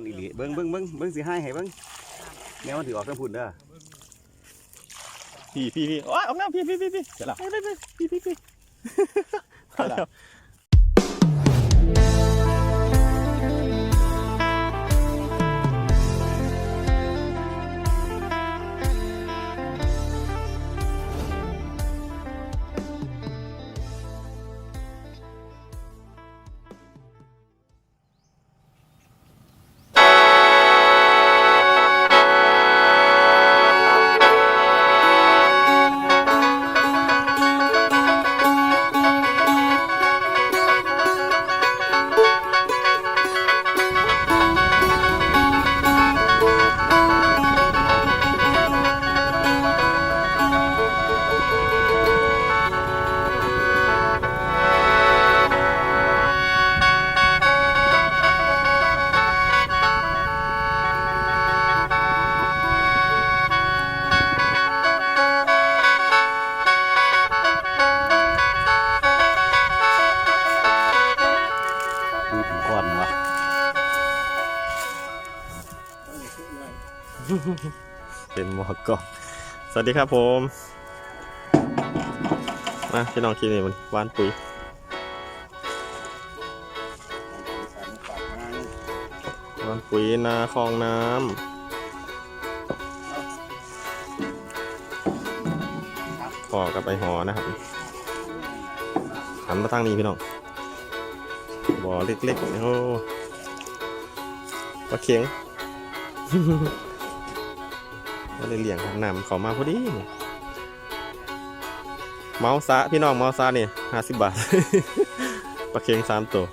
นอีหลีเบิ้งเบิ้งเบิ้งเบิ้งสิให้ให้เบิ้งแนวมันถือออกทั้งพุ่นเด้อพี่พี่พี่ว้าเอาหน้าพี่พี่พี่พี่เสร็จละพี่พี่พี่พี่พี่เส วัสดีครับผมมาพี่น้องคิดนี่มันวานปุ๋ยวานปุ๋ยนาคลองน้ำพอกับไปหอนะครับหันมาทางนี้พี่น้องบ่อเล็กๆโอ้ปลาเข็ง ก็เลยเลี้ยงทางนำเขามาพอดีเมาส์ซะพี่น้องเมาส์ซะนี่ห้าสิบบาทปลาเค็งสามตัว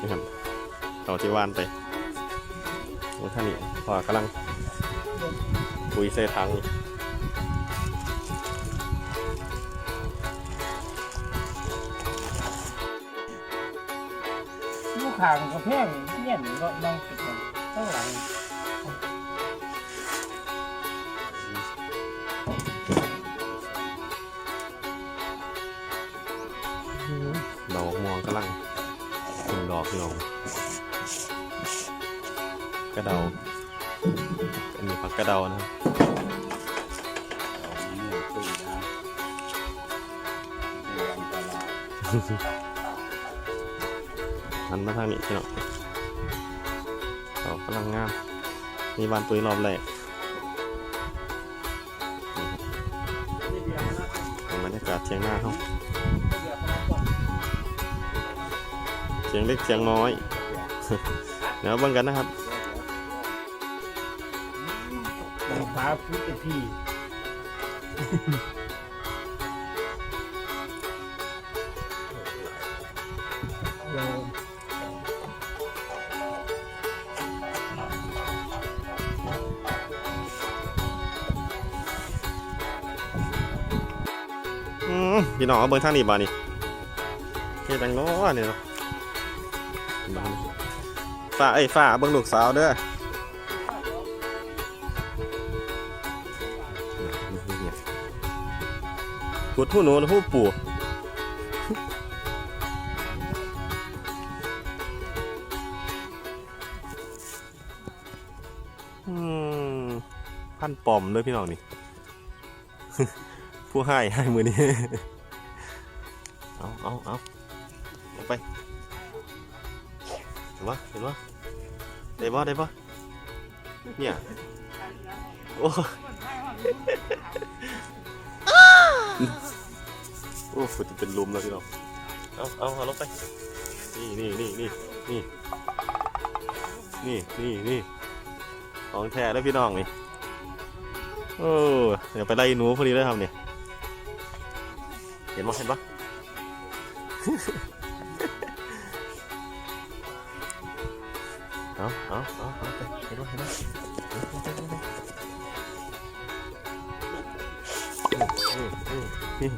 นี่ครับเอที่ว่านไปโอ้ท่านนี่พอกำลังปุยเสถังลูกขางกระแพงเนี่ยนก็มองติดกันข้างหลัง ถึงดอกพี่น้องกระเดาอันนี้ผักกระเดานะครับเอาเนื้อตุ้ยนะเนื้ออันตรายหันมาทางนี้พี่น้องดอกกำลังงามมีบานปุยรอบแรกบรรยากาศเชียงหน้าเขา เชียงเล็กเชียงน้อยเดี๋ยวเบิ่งกันนะครับฟ้าพุทธพี่อืมพี่น้องเอาเบิ่งทางนี้บานี่เฮ็ดจังเนาะนี่เนาะบ้าน ฝ้าเอ้ยฝ้าเบิ่งลูกสาวเด้อกุดหูหนูหูปู่อืมพันปอมเลยพี่น้องนี่ ผู้ให้ให้มือนี้ เอาเอาเอาเอา ปะเห็นปะได้ปะได้ปะเนี่ยโอ้โอ้ฝนจะเป็นลมแล้วพี่น้องเอาเอาเอาลงไป นี่นี่นี่นี่นี่นี่นี่นี่ของแท้ได้อพี่น้องนี่โอ้เดี๋ยวไปไล่หนูพอดีเลยครับเนี่ยเห็นปะเห็นปะ เอาเอาเอาเอาไปเห็นปะเห็นปะอืมอืมอืม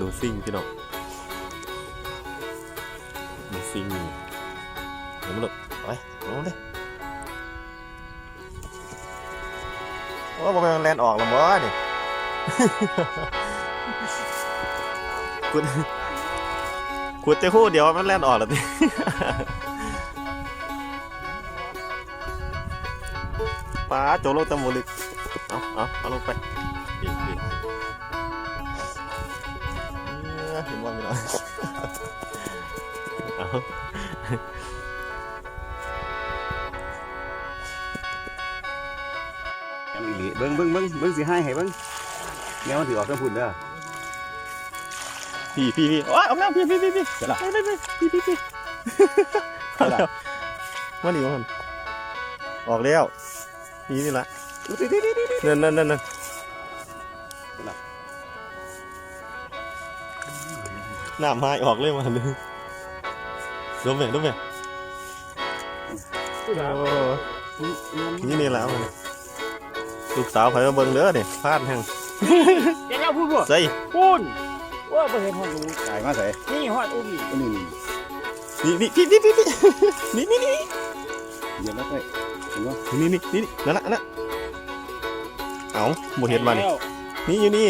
ดูซิ่งพี่น้องดูซิ่งเดี๋ยวมาลูกไปลงเลยโอ้บอมันแลนออกแล้วมั้นี่กุดกุ ขุดจะคู่เดียวมันแล่นออกแล้วนี่ปลาโจโลตะโมลิกเอาเอาเอาลงไปดีดีเห็นว่าไม่ได้เอาเบิ้งเบิ้งเบิ้งเบิ้งสิให้ให้เบิ้งแนวมันถือออกทั้งพุ่นเด้อ พี่พี่พี่โอ้ยเอาแล้วพี่พี่พี่พี่เดี๋ยวล่ะไปไปไปพี่พี่พี่เอาแล้วมาดีมันออกแล้วนี่นี่ละนั่นนั่นนั่นนั่นน้ำหายออกเลยมันเลยดมไหมดมไหมโอ้นี่นี่แล้วมันลูกสาวไผมาเบิ่งเด้อเนี่ยพลาดแห่งเดี๋ยวเราพูดบ่ใส่พูน ว่าบ่เห็นฮอดรู้จ่ายมาใส่นี่ฮอดอุ้มนี่อันนี้นี่นี่พี่พี่พี่พี่นี่นี่นี่เดี๋ยวมาใส่เห็นบ่นี่นี่นี่นั่นละนั่นละเอาหมดเห็นมานี่แล้วนี่อยู่นี่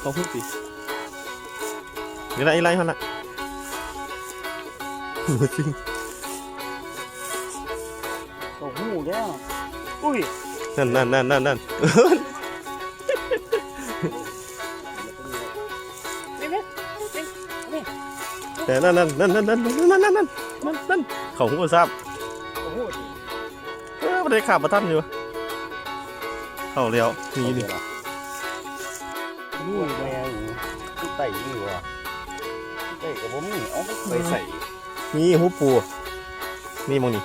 เขาพูดสินี่อะไรอะไรมันละจริงโอ้โหแล้วอุ้ยนั่นนั่นนั่นนั่นนั่นนี่ แต่นั่นนั่นนั่นนั่นนั่นนั่นนั่นนั่นนั่นนั่นเขาหัวซับโอ้โหเออมันได้ขาบประทันอยู่เข้าแล้วนี่นี่นี่แม่กูไต่นี่ว่ะไต่กับผมนี่เอาไปใส่นี่หูปูนี่มองนี่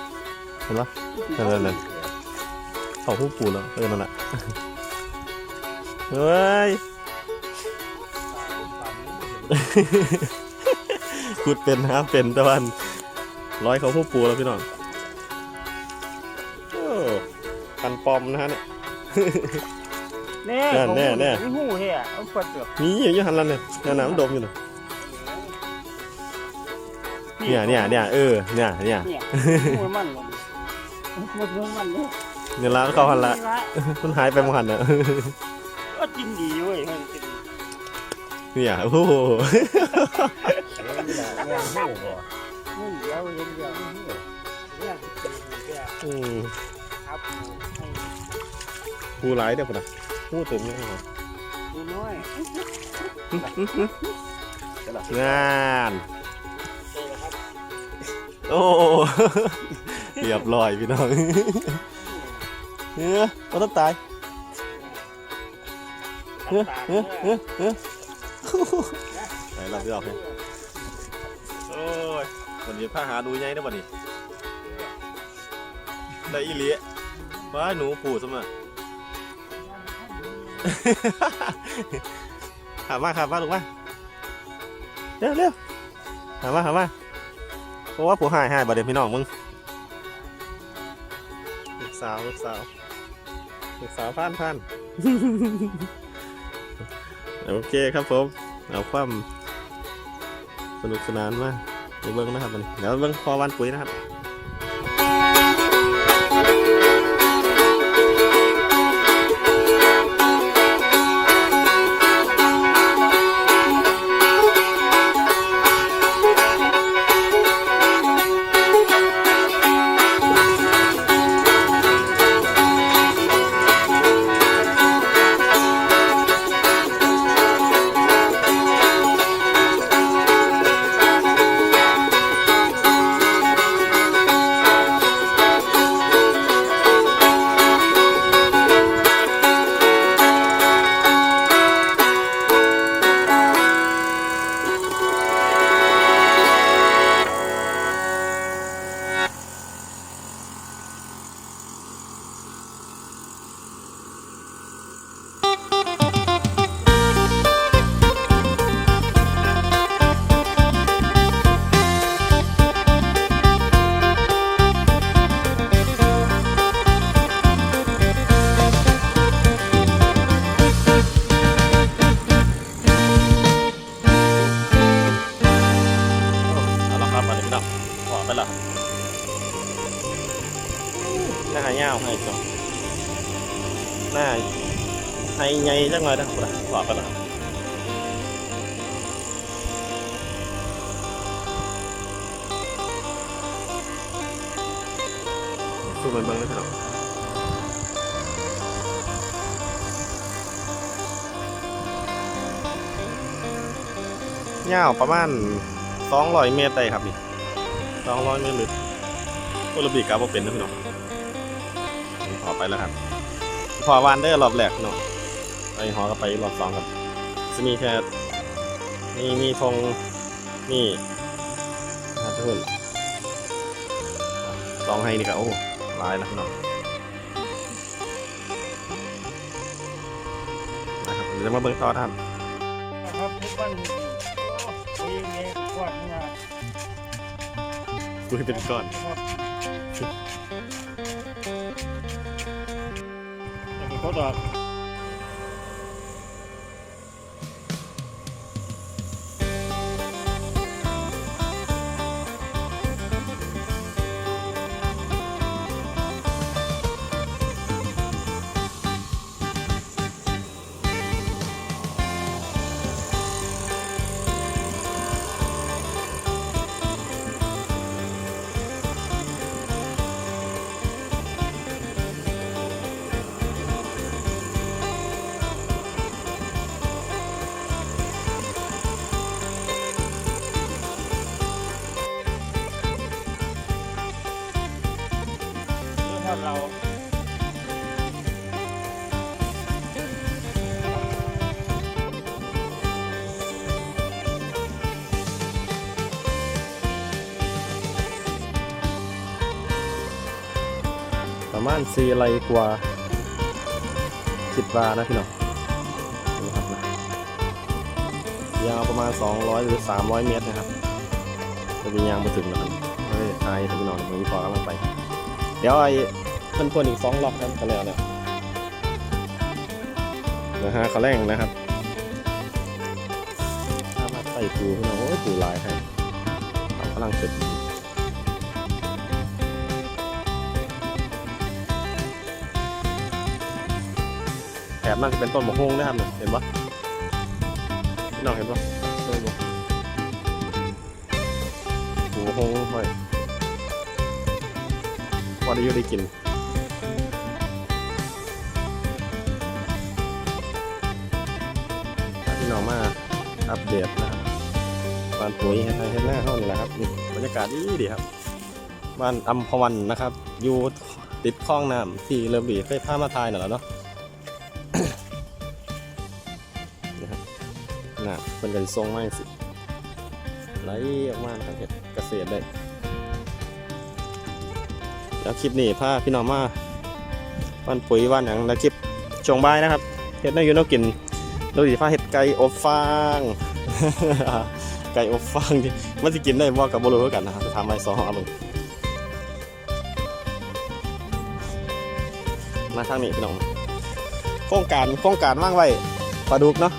เห็นปะนั่นนั่นนั่นเขาหูปูแล้วเออนั่นแหละเฮ้ย ขุดเป็นฮะเป็นตะวันร้อยเขาหูปูแล้วพี่น้องโอ้พันปลอมนะฮะเนี่ยแน่แน่แน่แน่มีหูเฮ้ยเอาเปิดเปลือกนี่อยู่อยี่หันลันเนี่ยเนี่ยน้ำดมอยู่น่ะเนี่ยเนี่ยเนี่ยเออเนี่ยเนี่ยเนี่ยหูมันเลยหมดหูมันเลยเนี่ยละเข้าหันละมันหายไปหมดหันน่ะก็กินดีเว้ยมันกินเนี่ยโอ้ โหแม่หูบ่หูเดียวเห็นเดียวเนี่ยเดียวอืมครับให้ผู้ร้ายเด้อพุ่นน่ะผู้เต็มเลยครับดูน้อยงานเจอครับโอ้เรียบร้อยพี่น้องเฮ้ยมันต้องตายเฮ้ยเฮ้ยเฮ้ยเฮ้ยไหนเราไปออกให้โอ้ย วันนี้พาหาดูไงนะวันนี้ได้อีหลีว้าหนูผูดสมาหามาหามาลูกมาเร็วเร็วหามาหามาเพราะว่าผู้หายหายบัดเดี๋ยวพี่น้องมึงลูกสาวลูกสาวลูกสาวพันพันโอเคครับผม เอาความสนุกสนานมาก ไปเบิ้งนะครับมันเดี๋ยวเบิ้งพอวันปุ๋ยนะครับาวให้ก่อนหน้าให้ไงจังเลยนะคุณหลอกกันนะสู้มันบ้างนะครับยาวประมาณ200เมตรได้ครับนี่200เมตรหรือโอลิมปิกครับว่าเป็นนะพี่น้อง ไปแล้วครับ พอวานได้รอบแรกพี่น้องไปหอก็ไปรอบสองครับจะมีแค่นี่มีธงนี่นะครับทุกคนสองให้นี่ก็โอ้ลายแล้วพี่น้องนะครับเดี๋ยวมาเบิ่งต่อท่านครับทุกวันโอ้ยเงี้ยกวาดมาคุยเป็นก้อนครับ แต่ มาณสี่ไรกว่าสิบวานะพี่น้องดูครับนะยาวประมาณ 200 หรือ 300 เมตรนะครับจะมียางมาถึงนะครับเฮ้ยทายให้พี่น้องผมพอกำลังไป เดี๋ยวไอ้เพื่อนเพื่อนๆอีกสองรอบครับกันแล้วเนี่ยนะฮะเขาแรงนะครับถ้ามาใส่ปูพี่น้องโอ้ยปูลายให้กำลังเสร็จ แถบน่าจะเป็นต้นมะฮุ่งนะครับเห็นปะพี่น้องเห็นปะต้นมะปลูกมะฮุ่งไว้พอได้อยู่ได้กินพี่น้องมาอัปเดตนะครับบ้านปุ๋ยเฮ็ดไร่เฮ็ดหน้าเฮานี่แหละครับบรรยากาศดีดีครับบ้านอัมพวันนะครับ อยู่ติดคลองน้ำที่เริ่มดีเคยพามาทายหน่นแหละเนาะ เป็นกันทรงมากสิไหลออกมาทางเห็ดเกษตรได้แล้วคลิปนี้พาพี่น้องมาวันปุ๋ยวันอย่างแล้วคลิปชงบายนะครับเห็ดได้อยู่นอกกินเราดีฟ้าเห็ดไก่อบฟางไก่อบฟางที่มันจะกินได้บ่กับบรูกันนะครับจะทำไปสองเอามึงมาทางนี้พี่น้องโครงการโครงการว่างไว้ปลาดุกเนาะ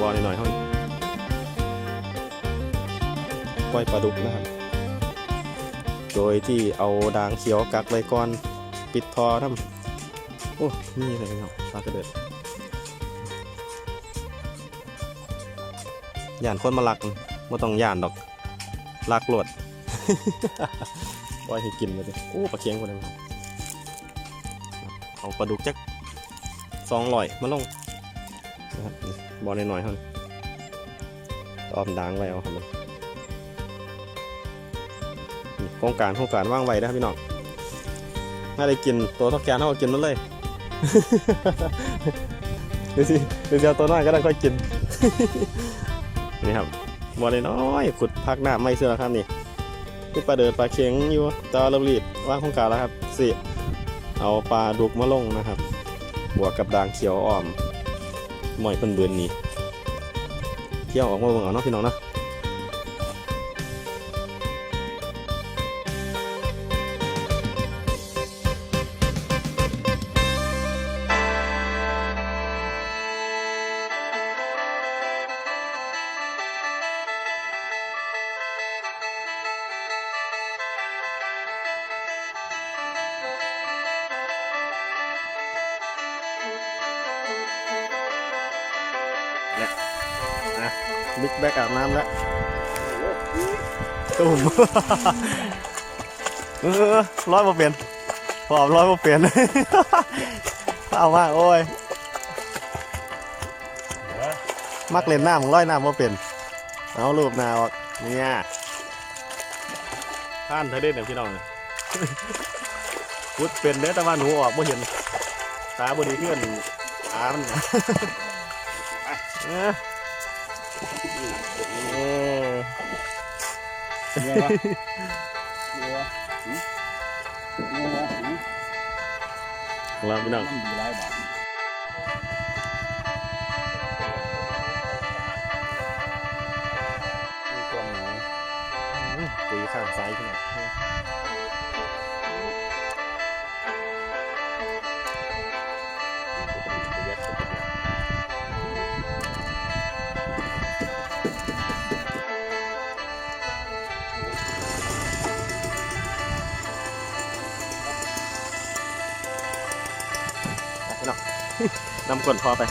บอลหน่อยๆเท่านี้ปล่อยปลาดุกนะครับ โดยที่เอาดางเขียวกักไว้ก่อนปิดทอทำโอ้นี่อะไรเนาะปลากระเดิดย่านคนมาลักไม่ต้องย่านดอกลักโหลดปล่อยให้กินเลยโอ้ปลาเคียงคนนึงครับเอาปลาดุกจักสองลอยมาลง บอลน่อยๆเท่านั้นออมดังไว้เอาครับมันโครงการโครงการว่างไว้นะครับพี่น้องน่าได้กินตัวทอกแกนเท่ากับกินนั่นเลยดูสิดูสิเอาตัวน้อยก็ได้ค่อยกิน นี่ครับบอลน้อยขุดพักหน้าไม่เสื้อครับนี่นี่ปลาเดินปลาเค็งอยู่ตาเรารีบว่างโครงการแล้วครับสิเอาปลาดุกมาลงนะครับ บวกกับด่างเขียวอ่อม หมอยเพิ่นเบือนนี้เที่ยวออกมาเบิ่งเอาเนาะพี่น้องเนาะ น่ะบิ๊กแบกอาบน้ำแล้วตุ้มเออร้อยบ่เปลี่ยนพอร้อยบ่เปลี่ยนเอามาโอ้ยมักเล่นน้ำมึงร้อยน้ำบ่เป็นเอารูปหน้าออกเนี่ยท่านเธอได้เนี่ยพี่น้องพุดเป็นเด้อแต่ว่าหนูออกบ่เห็นตาบ่ดีขึ้นตามันน่ะ เออเออเงี้ยวะเยวะวะเราพี่น้องมันดีหลายบาทมีความหมายอืมปุยข้างซ้ายพี่น้อง นำกวนพอไป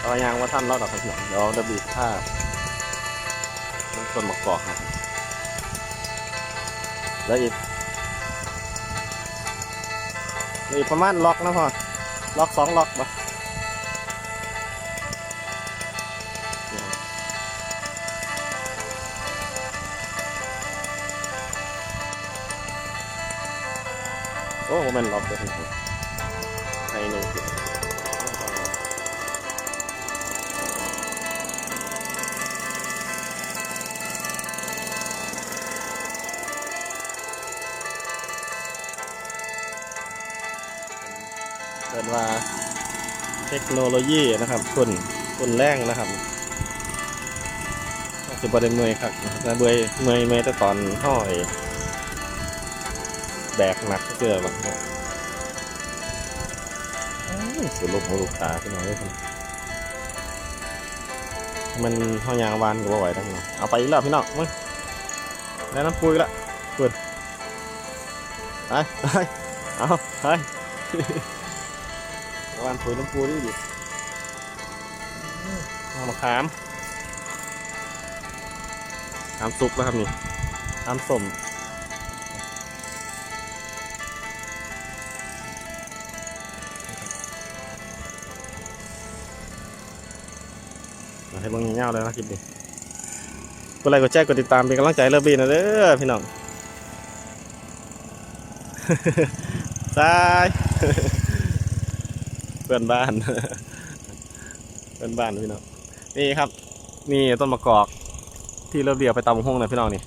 เอายางว่าท่านเล่าดอกพี่น้องเดี๋ยวจะบีบผ้ามันต้นมะกอกครับแล้วอีกแล้วอีกประมาณล็อกนะพ่อล็อกสองล็อกปะโอ้โหมันล็อกเลย ว่าเทคโนโลยีนะครับทุนทุนแรงนะครับจะบริเมยครับแต่เบยเมยเมยแต่ตอนห้อยแบกหนักเชื่อแบบสุดลูกหูลูกตาพี่น้องเลยครับมันห้อยยางวานก็บ่ไหวทั้งนั้นเอาไปอีกแล้วพี่น้องมึงแล้วน้ำปุยละปุยไปไปเอาไปานปุ๋ยน้ำปูดิดิเอามาขามขามสุกแล้วครับนี่ขามส้มให้เบิ่งเงาเลยนะคลิปนี้กดไลค์กดแชร์กดติดตามเป็นกำลังใจเลิฟบีนะเด้อพี่น้อง ตาย พื่อนบ้าน เพื่อนบ้านพี่น้องนี่ครับ นี่ต้นมะกอก ที่เริ่มเดียวไปตำห้องนะพี่น้องนี่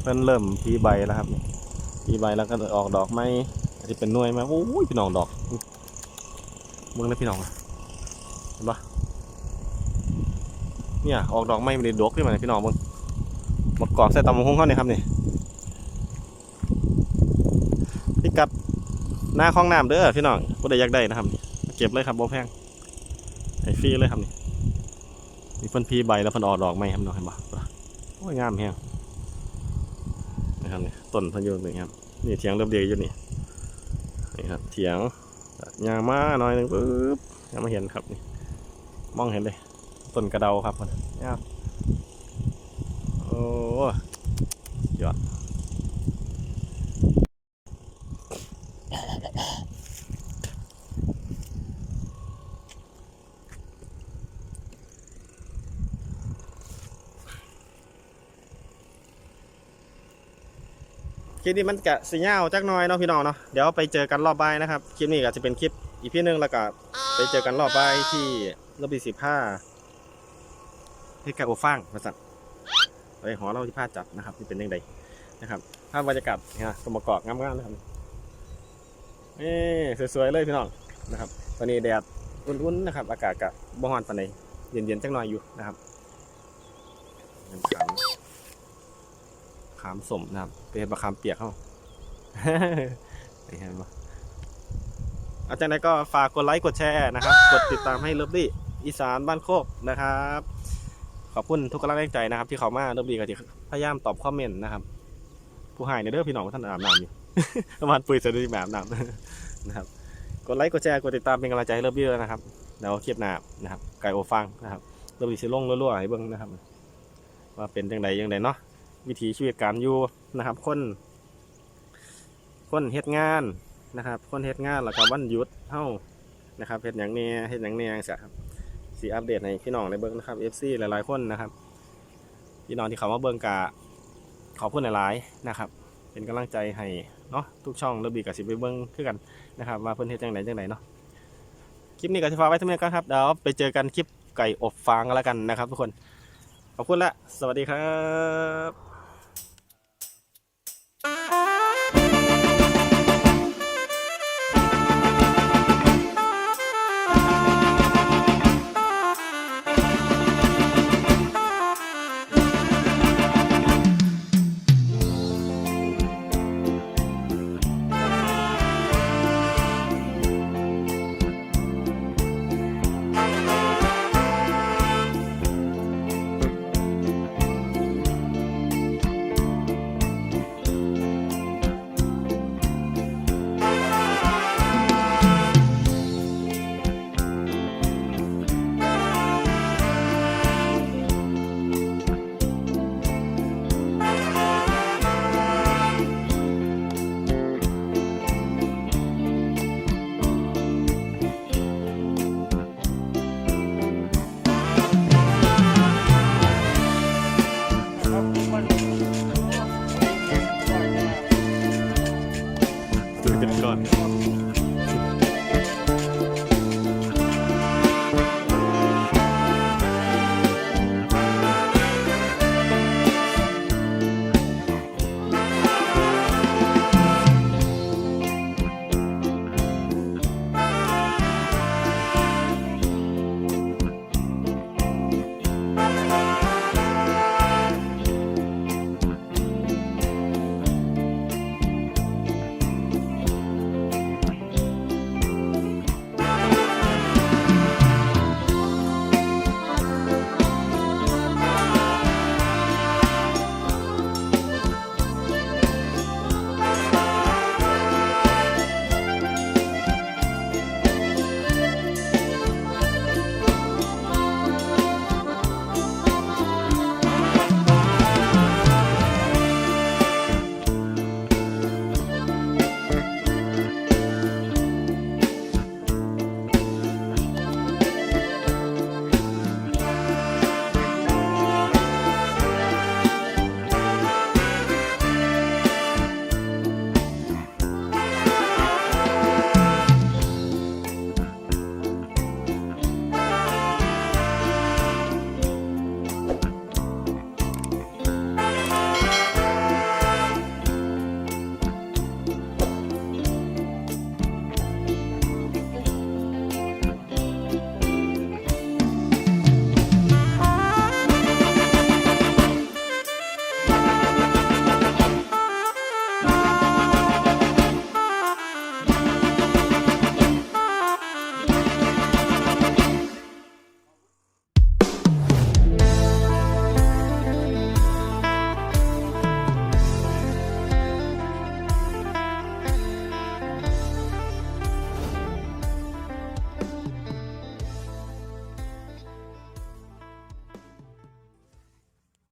เพิ่นเริ่มพีใบแล้วครับพีใบแล้วก็ออกดอกไม้อาจจะเป็นน่วยมาโอ้ยพี่น้องดอกเมืองนะพี่น้องเห็นปะเนี่ยออกดอกไม้ไม่ได้ดกขึ้นมาเลยพี่น้องมืองมะกอกใส่ตำห้องเขาเนี่ยครับนี่กัด หน้าคลองน้ำเด้อพี่น้องผู้ใดอยากได้นะครับ เก็บเลยครับบ่แพงให้ฟรีเลยครับนี่มีเพิ่นพีใบแล้วเพิ่นออกดอกไหมครับน้องเห็นบ่โอ้ยงามแฮงนะครับนี่ต้นพิ่นยู่นี่ครับนี่เถียงเริ่มเดียวอยู่นี่นี่ครับเถียงยางมาหน่อยหนึงปึ๊บยังไม่เห็นครับนี่มองเห็นเลยต้นกระเดาครับเพิ่นยาวโอ้ยอด ค ลิปนี้มันกะสีเงาจักหน้อยเนาะพี่น้องเนาะเดี๋ยวไปเจอกันรอบบ่ายนะครับคลิปนี้ก็จะเป็นคลิปอีพีหนึงแล้วก็ไปเจอกันรอบบ่ายที่ระบีสิบห้าที่กะโอฟังมาสั่งไปหอเราที่ผ้าจัดนะครับที่เป็นยังไงนะครับภาพบรรยากาศนะสมกอกงามๆนะครับนี่สวยๆเลยพี่น้องนะครับ ตอนนี้แดดอุ่นๆนะครับ อากาศกะบ่ฮ้อนปานใดเย็นๆจักหน่อยอยู่นะครับน้ำขังขามสมนะครับเป็นมะขามเปียกเข้าเห็นปะอาจารย์ใดก็ฝากกดไลค์กดแชร์นะครับ กดติดตามให้เลิฟลี่อีสานบ้านโคกนะครับ ขอบคุณทุกกำลังใจนะครับ ที่เขามาเลิฟลี่ก็จะพยายามตอบคอมเมนต์นะครับ ผู้หายในเด้องพี่น้องว่าท่านอาบน้ำอยู่ประมาณปุยเสร็จดีแบบน้ำนะครับ กดไลค์กดแชร์กดติดตามเป็นกำลังใจให้เลิฟลี่ด้วยนะครับเดี๋ยวคลิปหน้านะครับ ไก่โอฟังนะครับเลิฟลี่สิลงรั่วๆให้เบิ่งนะครับว่าเป็นจังใดยังไงเนาะ วิถีชีวิตการอยู่นะครับ คน คนเฮ็ดงานนะครับ คนเฮ็ดงานแล้วก็วันหยุดเฮานะครับเฮ็ดหยังแหน่เฮ็ดหยังแหน่จังซี้ครับสีอัปเดตให้พี่น้องได้เบิ่งนะครับ FC หลายๆคนนะครับพี่น้องที่เขามาเบิ่งกะขอบคุณหลายๆนะครับ เป็นกำลังใจให้เนาะทุกช่องระบีกับสิไปเบิ่งคือกันนะครับว่าเพิ่นเฮ็ดจังไดจังไดเนาะคลิปนี้ก็สิฝากไว้เท่านี้ก่อนครับเดี๋ยวไปเจอกันคลิปไก่อบฟางกันแล้วกันนะครับ ทุกคนขอบคุณละสวัสดีครับ Dur gidip.